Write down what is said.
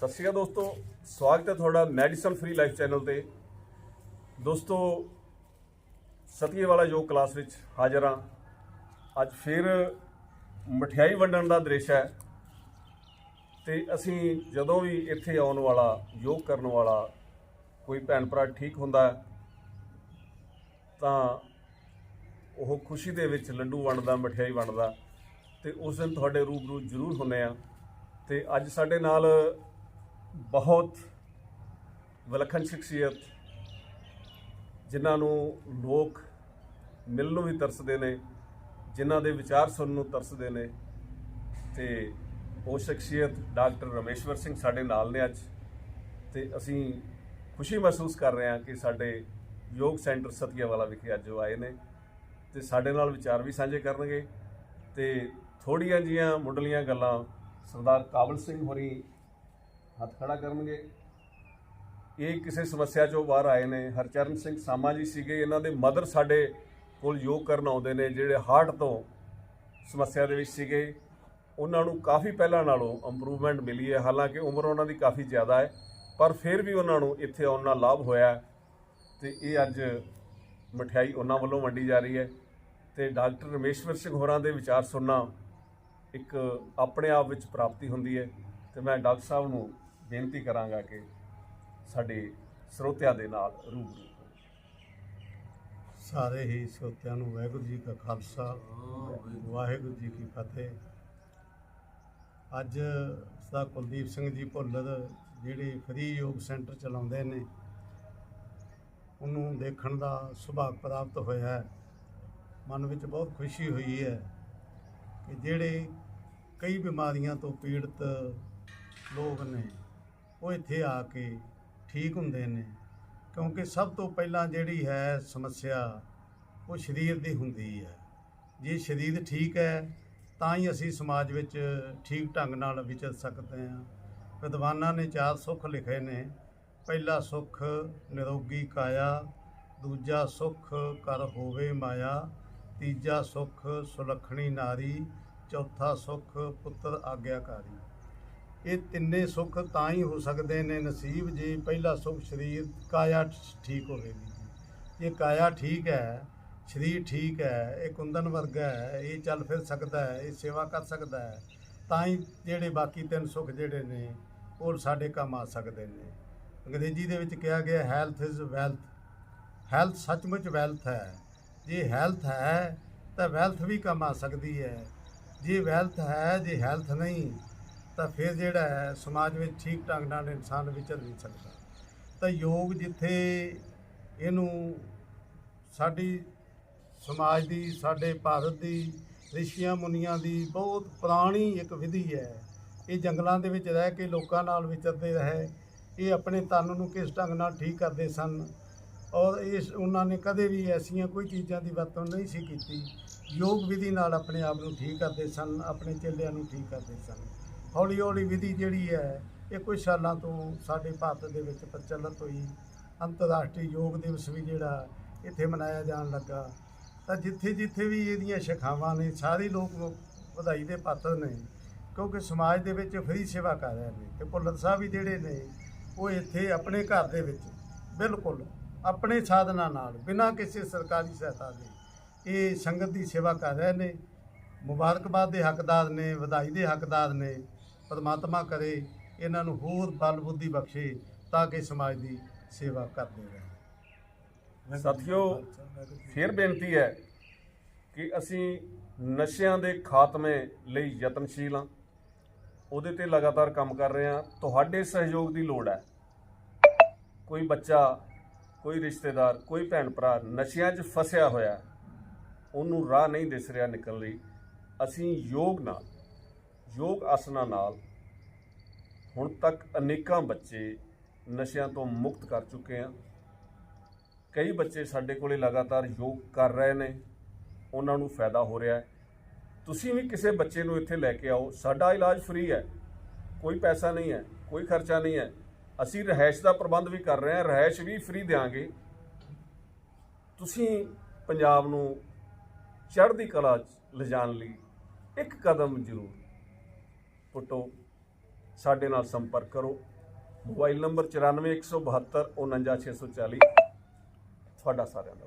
ਸਤਿ ਸ਼੍ਰੀ ਅਕਾਲ ਦੋਸਤੋ, ਸਵਾਗਤ ਹੈ ਤੁਹਾਡਾ ਮੈਡੀਸਨ ਫ੍ਰੀ ਲਾਈਫ ਚੈਨਲ ਤੇ। ਦੋਸਤੋ ਸਤੀਏ ਵਾਲਾ ਯੋਗ ਕਲਾਸ ਵਿੱਚ ਹਾਜ਼ਰ ਹਾਂ। ਅੱਜ ਫਿਰ ਮਠਿਆਈ ਵੰਡਣ ਦਾ ਦ੍ਰਿਸ਼ ਹੈ। ਤੇ ਅਸੀਂ ਜਦੋਂ ਵੀ ਇੱਥੇ ਆਉਣ ਵਾਲਾ, ਯੋਗ ਕਰਨ ਵਾਲਾ ਕੋਈ ਭੈਣ ਭਰਾ ਠੀਕ ਹੁੰਦਾ ਤਾਂ ਉਹ ਖੁਸ਼ੀ ਦੇ ਵਿੱਚ ਲੱਡੂ ਵੰਡਦਾ, ਮਠਿਆਈ ਵੰਡਦਾ। ਤੇ ਉਸ ਦਿਨ ਤੁਹਾਡੇ ਰੂਬਰੂ ਜ਼ਰੂਰ ਹੁੰਨੇ ਆ ਤੇ ਅੱਜ ਸਾਡੇ ਨਾਲ ਬਹੁਤ ਵਿਲੱਖਣ ਸ਼ਖਸੀਅਤ, ਜਿਨ੍ਹਾਂ ਨੂੰ ਲੋਕ ਮਿਲਣ ਨੂੰ ਵੀ ਤਰਸਦੇ ਨੇ, ਜਿਨ੍ਹਾਂ ਦੇ ਵਿਚਾਰ ਸੁਣਨ ਨੂੰ ਤਰਸਦੇ ਨੇ ਤੇ ਉਹ ਸ਼ਖਸੀਅਤ ਡਾਕਟਰ ਰਮੇਸ਼ਵਰ ਸਿੰਘ ਸਾਡੇ ਨਾਲ ਨੇ ਅੱਜ ਤੇ ਅਸੀਂ ਖੁਸ਼ੀ ਮਹਿਸੂਸ ਕਰ ਰਹੇ ਹਾਂ ਕਿ ਸਾਡੇ ਯੋਗ ਸੈਂਟਰ ਸਤੀਆਵਾਲਾ ਵਿਖੇ ਅੱਜ ਉਹ ਆਏ ਨੇ ਤੇ ਸਾਡੇ ਨਾਲ ਵਿਚਾਰ ਵੀ ਸਾਂਝੇ ਕਰਨਗੇ ਤੇ ਥੋੜੀਆਂ ਜੀਆਂ ਮੁੱਢਲੀਆਂ ਗੱਲਾਂ ਸਰਦਾਰ ਕਾਬਲ ਸਿੰਘ ਹੋਰੀ ਹੱਥ ਖੜਾ ਕਰਨਗੇ। ਇਹ ਕਿਸੇ ਸਮੱਸਿਆ ਚੋਂ ਬਾਹਰ ਆਏ ਨੇ। ਹਰਚਰਨ ਸਿੰਘ ਸਾਮਾ ਜੀ ਸੀਗੇ। ਇਹਨਾਂ ਦੇ ਮਦਰ ਸਾਡੇ ਕੋਲ ਯੋਗ ਕਰਨ ਆਉਂਦੇ ਨੇ, ਜਿਹੜੇ ਹਾਰਟ ਤੋਂ ਸਮੱਸਿਆ ਦੇ ਵਿੱਚ ਸੀਗੇ। ਉਹਨਾਂ ਨੂੰ ਕਾਫੀ ਪਹਿਲਾਂ ਨਾਲੋਂ ਇੰਪਰੂਵਮੈਂਟ ਮਿਲੀ ਹੈ। ਹਾਲਾਂਕਿ ਉਮਰ ਉਹਨਾਂ ਦੀ ਕਾਫੀ ਜ਼ਿਆਦਾ ਹੈ, ਪਰ ਫਿਰ ਵੀ ਉਹਨਾਂ ਨੂੰ ਇੱਥੇ ਆਉਣ ਨਾਲ ਲਾਭ ਹੋਇਆ ਹੈ। ਤੇ ਇਹ ਅੱਜ ਮਠਿਆਈ ਉਹਨਾਂ ਵੱਲੋਂ ਵੰਡੀ ਜਾ ਰਹੀ ਹੈ। ਤੇ ਡਾਕਟਰ ਰਮੇਸ਼ਵਰ ਸਿੰਘ ਹੋਰਾਂ ਦੇ ਵਿਚਾਰ ਸੁਣਨਾ ਇੱਕ ਆਪਣੇ ਆਪ ਵਿੱਚ ਪ੍ਰਾਪਤੀ ਹੁੰਦੀ ਹੈ। ਤੇ ਮੈਂ ਡਾਕਟਰ ਸਾਹਿਬ ਨੂੰ ਬੇਨਤੀ ਕਰਾਂਗਾ ਕਿ ਸਾਡੇ ਸਰੋਤਿਆਂ ਦੇ ਨਾਲ ਰੂਬਰੂ ਸਾਰੇ ਹੀ ਸਰੋਤਿਆਂ ਨੂੰ ਵਾਹਿਗੁਰੂ ਜੀ ਕਾ ਖਾਲਸਾ, ਵਾਹਿਗੁਰੂ ਜੀ ਕੀ ਫਤਿਹ। ਅੱਜ ਸਦਾ ਕੁਲਦੀਪ ਸਿੰਘ ਜੀ ਭੁੱਲਰ ਜਿਹੜੇ ਫਰੀ ਯੋਗ ਸੈਂਟਰ ਚਲਾਉਂਦੇ ਨੇ, ਉਹਨੂੰ ਦੇਖਣ ਦਾ ਸੁਭਾਗ ਪ੍ਰਾਪਤ ਹੋਇਆ ਹੈ। ਮਨ ਵਿੱਚ ਬਹੁਤ ਖੁਸ਼ੀ ਹੋਈ ਹੈ ਕਿ ਜਿਹੜੇ ਕਈ ਬਿਮਾਰੀਆਂ ਤੋਂ ਪੀੜਤ ਲੋਕ ਨੇ ਉਹ ਇੱਥੇ ਆ ਕੇ ਠੀਕ ਹੁੰਦੇ ਨੇ। ਕਿਉਂਕਿ ਸਭ ਤੋਂ ਪਹਿਲਾਂ ਜਿਹੜੀ ਹੈ ਸਮੱਸਿਆ ਉਹ ਸਰੀਰ ਦੀ ਹੁੰਦੀ ਹੈ। ਜੇ ਸਰੀਰ ਠੀਕ ਹੈ, ਤਾਂ ਹੀ ਅਸੀਂ ਸਮਾਜ ਵਿੱਚ ਠੀਕ ਢੰਗ ਨਾਲ ਵਿਚਰ ਸਕਦੇ ਹਾਂ। ਵਿਦਵਾਨਾਂ ਨੇ ਚਾਰ ਸੁੱਖ ਲਿਖੇ ਨੇ। ਪਹਿਲਾ ਸੁੱਖ, ਨਿਰੋਗੀ ਕਾਇਆ। ਦੂਜਾ ਸੁੱਖ, ਕਰ ਹੋਵੇ ਮਾਇਆ। ਤੀਜਾ ਸੁੱਖ, ਸੁਲੱਖਣੀ ਨਾਰੀ। ਚੌਥਾ ਸੁੱਖ, ਪੁੱਤਰ ਆਗਿਆਕਾਰੀ। ਇਹ ਤਿੰਨੇ ਸੁੱਖ ਤਾਂ ਹੀ ਹੋ ਸਕਦੇ ਨੇ ਨਸੀਬ ਜੇ ਪਹਿਲਾ ਸੁੱਖ ਸਰੀਰ ਕਾਇਆ ਠੀਕ ਹੋਵੇਗੀ ਜੇ। ਕਾਇਆ ਠੀਕ ਹੈ, ਸਰੀਰ ਠੀਕ ਹੈ, ਇਹ ਕੁੰਦਨ ਵਰਗਾ ਹੈ, ਇਹ ਚੱਲ ਫਿਰ ਸਕਦਾ ਹੈ, ਇਹ ਸੇਵਾ ਕਰ ਸਕਦਾ ਹੈ, ਤਾਂ ਹੀ ਜਿਹੜੇ ਬਾਕੀ ਤਿੰਨ ਸੁੱਖ ਜਿਹੜੇ ਨੇ, ਉਹ ਸਾਡੇ ਕੰਮ ਆ ਸਕਦੇ ਨੇ। ਅੰਗਰੇਜ਼ੀ ਦੇ ਵਿੱਚ ਕਿਹਾ ਗਿਆ ਹੈਲਥ ਇਜ਼ ਵੈਲਥ ਹੈਲਥ ਸੱਚਮੁੱਚ ਵੈਲਥ ਹੈ। ਜੇ ਹੈਲਥ ਹੈ, ਤਾਂ ਵੈਲਥ ਵੀ ਕੰਮ ਆ ਸਕਦੀ ਹੈ। ਜੇ ਵੈਲਥ ਹੈ, ਜੇ ਹੈਲਥ ਨਹੀਂ ਤਾਂ ਫਿਰ ਜਿਹੜਾ ਹੈ, ਸਮਾਜ ਵਿੱਚ ਠੀਕ ਢੰਗ ਨਾਲ ਇਨਸਾਨ ਵਿਚਰ ਨਹੀਂ ਸਕਦਾ। ਤਾਂ ਯੋਗ ਜਿੱਥੇ ਇਹਨੂੰ ਸਾਡੀ ਸਮਾਜ ਦੀ, ਸਾਡੇ ਭਾਰਤ ਦੀ, ਰਿਸ਼ੀਆਂ ਮੁਨੀਆਂ ਦੀ ਬਹੁਤ ਪੁਰਾਣੀ ਇੱਕ ਵਿਧੀ ਹੈ। ਇਹ ਜੰਗਲਾਂ ਦੇ ਵਿੱਚ ਰਹਿ ਕੇ ਲੋਕਾਂ ਨਾਲ ਵਿਚਰਦੇ ਰਹੇ। ਇਹ ਆਪਣੇ ਤਨ ਨੂੰ ਕਿਸ ਢੰਗ ਨਾਲ ਠੀਕ ਕਰਦੇ ਸਨ? ਔਰ ਇਸ, ਉਹਨਾਂ ਨੇ ਕਦੇ ਵੀ ਐਸੀਆਂ ਕੋਈ ਚੀਜ਼ਾਂ ਦੀ ਵਰਤੋਂ ਨਹੀਂ ਸੀ ਕੀਤੀ। ਯੋਗ ਵਿਧੀ ਨਾਲ ਆਪਣੇ ਆਪ ਨੂੰ ਠੀਕ ਕਰਦੇ ਸਨ, ਆਪਣੇ ਚੇਲਿਆਂ ਨੂੰ ਠੀਕ ਕਰਦੇ ਸਨ। ਹੌਲੀ ਹੌਲੀ ਵਿਧੀ ਜਿਹੜੀ ਹੈ, ਇਹ ਕੁਝ ਸਾਲਾਂ ਤੋਂ ਸਾਡੇ ਭਾਰਤ ਦੇ ਵਿੱਚ ਪ੍ਰਚਲਿਤ ਹੋਈ ਅੰਤਰਰਾਸ਼ਟਰੀ ਯੋਗ ਦਿਵਸ ਵੀ ਜਿਹੜਾ ਇੱਥੇ ਮਨਾਇਆ ਜਾਣ ਲੱਗਾ। ਤਾਂ ਜਿੱਥੇ ਜਿੱਥੇ ਵੀ ਇਹਦੀਆਂ ਸ਼ਾਖਾਵਾਂ ਨੇ, ਸਾਰੇ ਲੋਕ ਵਧਾਈ ਦੇ ਪਾਤਰ ਨੇ, ਕਿਉਂਕਿ ਸਮਾਜ ਦੇ ਵਿੱਚ ਫਰੀ ਸੇਵਾ ਕਰ ਰਹੇ ਨੇ ਤੇ ਭੁੱਲਰ ਸਾਹਿਬ ਵੀ ਜਿਹੜੇ ਨੇ, ਉਹ ਇੱਥੇ ਆਪਣੇ ਘਰ ਦੇ ਵਿੱਚ ਬਿਲਕੁਲ ਆਪਣੇ ਸਾਧਨਾਂ ਨਾਲ, ਬਿਨਾਂ ਕਿਸੇ ਸਰਕਾਰੀ ਸਹਾਇਤਾ ਦੇ ਇਹ ਸੰਗਤ ਦੀ ਸੇਵਾ ਕਰ ਰਹੇ ਨੇ। ਮੁਬਾਰਕਬਾਦ ਦੇ ਹੱਕਦਾਰ ਨੇ, ਵਧਾਈ ਦੇ ਹੱਕਦਾਰ ਨੇ। ਪਰਮਾਤਮਾ ਕਰੇ ਇਹਨਾਂ ਨੂੰ ਹੋਰ ਬਲ ਬੁੱਧੀ ਬਖਸ਼ੇ ਤਾਂ ਕਿ ਸਮਾਜ ਦੀ ਸੇਵਾ ਕਰਦੇ ਰਹਿਣ ਸਾਥੀਓ ਫਿਰ ਬੇਨਤੀ ਹੈ ਕਿ ਅਸੀਂ ਨਸ਼ਿਆਂ ਦੇ ਖਾਤਮੇ ਲਈ ਯਤਨਸ਼ੀਲ ਹਾਂ। ਉਹਦੇ ਤੇ ਲਗਾਤਾਰ ਕੰਮ ਕਰ ਰਹੇ ਹਾਂ। ਤੁਹਾਡੇ ਸਹਿਯੋਗ ਦੀ ਲੋੜ ਹੈ। ਕੋਈ ਬੱਚਾ ਕੋਈ ਰਿਸ਼ਤੇਦਾਰ ਕੋਈ ਭੈਣ ਭਰਾ ਨਸ਼ਿਆਂ 'ਚ ਫਸਿਆ ਹੋਇਆ ਉਹਨੂੰ ਰਾਹ ਨਹੀਂ ਦਿਸ ਰਿਹਾ ਨਿਕਲਣ ਲਈ। ਅਸੀਂ ਯੋਗ ਨਾਲ ਯੋਗ ਆਸਨਾ ਨਾਲ ਹੁਣ ਤੱਕ ਅਨੇਕਾਂ ਬੱਚੇ ਨਸ਼ਿਆਂ ਤੋਂ ਮੁਕਤ ਕਰ ਚੁੱਕੇ ਆ। ਕਈ ਬੱਚੇ ਸਾਡੇ ਕੋਲੇ ਲਗਾਤਾਰ ਯੋਗ ਕਰ ਰਹੇ ਨੇ। ਉਹਨਾਂ ਨੂੰ ਫਾਇਦਾ ਹੋ ਰਿਹਾ ਤੁਸੀਂ ਵੀ ਕਿਸੇ ਬੱਚੇ ਨੂੰ ਇੱਥੇ ਲੈ ਕੇ ਆਓ। ਸਾਡਾ ਇਲਾਜ ਫ੍ਰੀ ਹੈ। ਕੋਈ ਪੈਸਾ ਨਹੀਂ ਹੈ, ਕੋਈ ਖਰਚਾ ਨਹੀਂ ਹੈ। ਅਸੀਂ ਰਹਿائش ਦਾ ਪ੍ਰਬੰਧ ਵੀ ਕਰ ਰਹੇ ਹਾਂ। ਰਹਿائش ਵੀ ਫ੍ਰੀ ਦੇਾਂਗੇ ਤੁਸੀਂ ਪੰਜਾਬ ਨੂੰ ਚੜ੍ਹਦੀ ਕਲਾ 'ਚ ਲਿਜਾਣ ਲਈ ਇੱਕ ਕਦਮ ਜ਼ਰੂਰ ਪੁੱਟੋ ਸਾਡੇ ਨਾਲ ਸੰਪਰਕ ਕਰੋ। ਮੋਬਾਈਲ ਨੰਬਰ 9417249640 ਤੁਹਾਡਾ ਸਾਰਿਆਂ ਦਾ